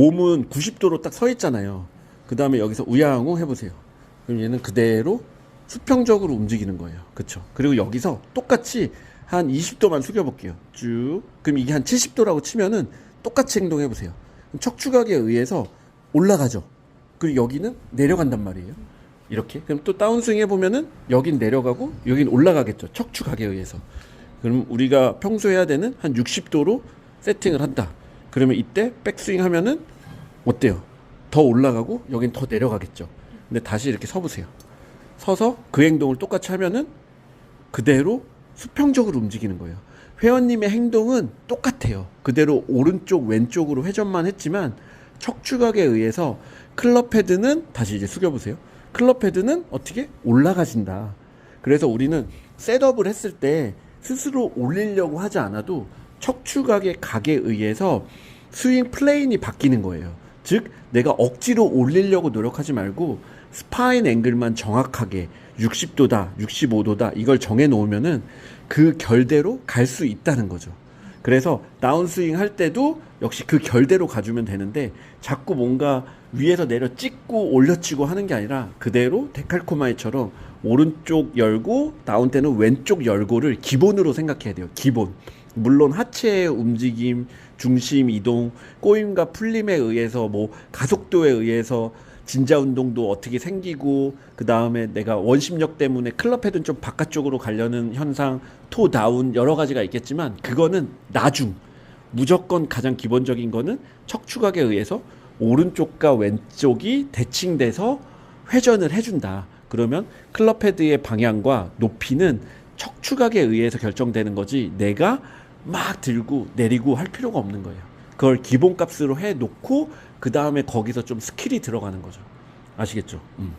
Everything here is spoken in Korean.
몸은 90도로 딱 서 있잖아요. 그 다음에 여기서 우양우 해보세요. 그럼 얘는 그대로 수평적으로 움직이는 거예요. 그쵸? 그리고 여기서 똑같이 한 20도만 숙여볼게요. 쭉. 그럼 이게 한 70도라고 치면은 똑같이 행동해보세요. 척추각에 의해서 올라가죠. 그리고 여기는 내려간단 말이에요. 이렇게. 그럼 또 다운스윙 해보면은 여긴 내려가고 여긴 올라가겠죠. 척추각에 의해서. 그럼 우리가 평소에 해야 되는 한 60도로 세팅을 한다. 그러면 이때 백스윙 하면은 어때요? 더 올라가고 여긴 더 내려가겠죠. 근데 다시 이렇게 서보세요. 서서 그 행동을 똑같이 하면은 그대로 수평적으로 움직이는 거예요. 회원님의 행동은 똑같아요. 그대로 오른쪽 왼쪽으로 회전만 했지만 척추각에 의해서 클럽 헤드는 다시 이제 숙여 보세요. 클럽 헤드는 어떻게 올라가진다. 그래서 우리는 셋업을 했을 때 스스로 올리려고 하지 않아도 척추각의 각에 의해서 스윙 플레인이 바뀌는 거예요. 즉 내가 억지로 올리려고 노력하지 말고 스파인 앵글만 정확하게 60도다, 65도다 이걸 정해 놓으면은 그 결대로 갈 수 있다는 거죠. 그래서 다운스윙 할 때도 역시 그 결대로 가주면 되는데 자꾸 뭔가 위에서 내려 찍고 올려치고 하는 게 아니라 그대로 데칼코마이처럼 오른쪽 열고 다운 때는 왼쪽 열고를 기본으로 생각해야 돼요. 기본. 물론 하체의 움직임, 중심 이동, 꼬임과 풀림에 의해서 뭐 가속도에 의해서 진자 운동도 어떻게 생기고 그 다음에 내가 원심력 때문에 클럽 헤드는 좀 바깥쪽으로 가려는 현상, 토 다운 여러 가지가 있겠지만 그거는 나중 무조건 가장 기본적인 거는 척추각에 의해서 오른쪽과 왼쪽이 대칭돼서 회전을 해준다. 그러면 클럽 헤드의 방향과 높이는 척추각에 의해서 결정되는 거지 내가 막 들고 내리고 할 필요가 없는 거예요. 그걸 기본값으로 해 놓고 그 다음에 거기서 좀 스킬이 들어가는 거죠. 아시겠죠? 음.